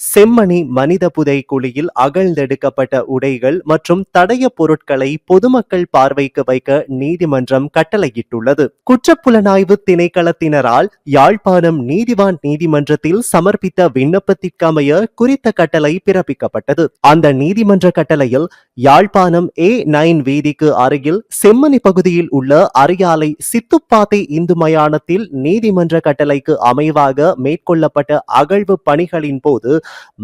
செம்மணி மனித புதை குழியில் அகழ்ந்தெடுக்கப்பட்ட உடைகள் மற்றும் தடைய பொருட்களை பொதுமக்கள் பார்வைக்கு வைக்க நீதிமன்றம் கட்டளையிட்டுள்ளது. குற்றப்புலனாய்வு திணைக்களத்தினரால் யாழ்ப்பாணம் நீதிவான் நீதிமன்றத்தில் சமர்ப்பித்த விண்ணப்பத்திற்கமைய குறித்த கட்டளை பிறப்பிக்கப்பட்டது. அந்த நீதிமன்ற கட்டளையில் யாழ்ப்பாணம் ஏ நைன் வீதிக்கு அருகில் செம்மணி பகுதியில் உள்ள அரியாலை சித்துப்பாத்தை இந்து மயானத்தில் நீதிமன்ற கட்டளைக்கு அமைவாக மேற்கொள்ளப்பட்ட அகழ்வு பணிகளின் போது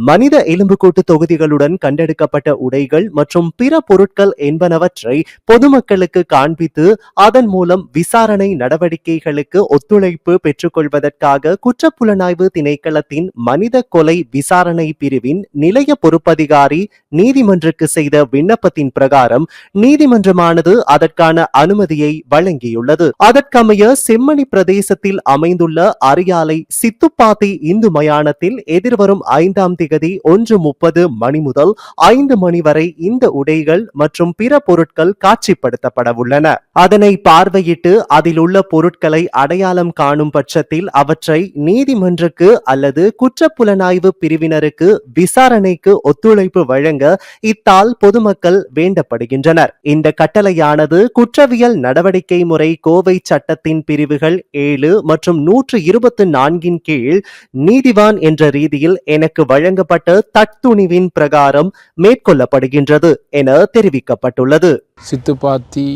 மனித எலும்புக்கூட்டு தொகுதிகளுடன் கண்டெடுக்கப்பட்ட உடைகள் மற்றும் பிற பொருட்கள் என்பனவற்றை பொதுமக்களுக்கு காண்பித்து அதன் மூலம் விசாரணை நடவடிக்கைகளுக்கு ஒத்துழைப்பு பெற்றுக்கொள்வதற்காக குற்றப்புலனாய்வு திணைக்களத்தின் மனித கொலை விசாரணை பிரிவின் நிலைய பொறுப்பதிகாரி நீதிமன்றக்கு செய்த விண்ணப்பத்தின் பிரகாரம் நீதிமன்றமானது அதற்கான அனுமதியை வழங்கியுள்ளது. அதற்கமைய செம்மணி பிரதேசத்தில் அமைந்துள்ள அரியாலை சித்துப்பாத்தி இந்து மயானத்தில் எதிர்வரும் ஐந்து ஐந்தாம் திகதி ஒன்று முப்பது மணி முதல் ஐந்து மணி வரை இந்த உடைகள் மற்றும் பிற பொருட்கள் காட்சிப்படுத்தப்பட உள்ளன. அதனை பார்வையிட்டு அதில் உள்ள பொருட்களை அடையாளம் காணும் பட்சத்தில் அவற்றை நீதிமன்றக்கு அல்லது குற்றப்புலனாய்வு பிரிவினருக்கு விசாரணைக்கு ஒத்துழைப்பு வழங்க இத்தால் பொதுமக்கள் வேண்டப்படுகின்றனர். இந்த கட்டளையானது குற்றவியல் நடவடிக்கை முறை கோவை சட்டத்தின் பிரிவுகள் ஏழு மற்றும் நூற்று இருபத்தி நான்கின் கீழ் நீதிவான் என்ற ரீதியில் எனக்கு வழங்கப்பட்ட தட்துணிவின் பிரகாரம் மேற்கொள்ளப்படுகின்றது என தெரிவிக்கப்பட்டுள்ளது. சித்துப்பாத்தி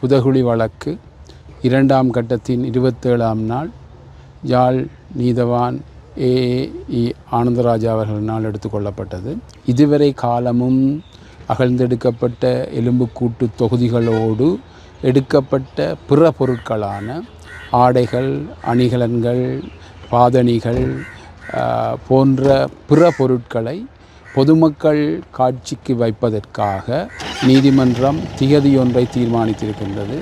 புதகுழி வழக்கு இரண்டாம் கட்டத்தின் இருபத்தேழாம் நாள். யாழ் நீதவான் ஏ. இ. ஆனந்தராஜா அவர்களினால் எடுத்துக்கொள்ளப்பட்டது இதுவரை காலமும் அகழ்ந்தெடுக்கப்பட்ட எலும்புக்கூட்டு தொகுதிகளோடு எடுக்கப்பட்ட பிற பொருட்களான ஆடைகள் அணிகலன்கள் பாதணிகள் போன்ற பிற பொருட்களை பொதுமக்கள் காட்சிக்கு வைப்பதற்காக நீதிமன்றம் திகதியொன்றை தீர்மானித்திருக்கின்றது.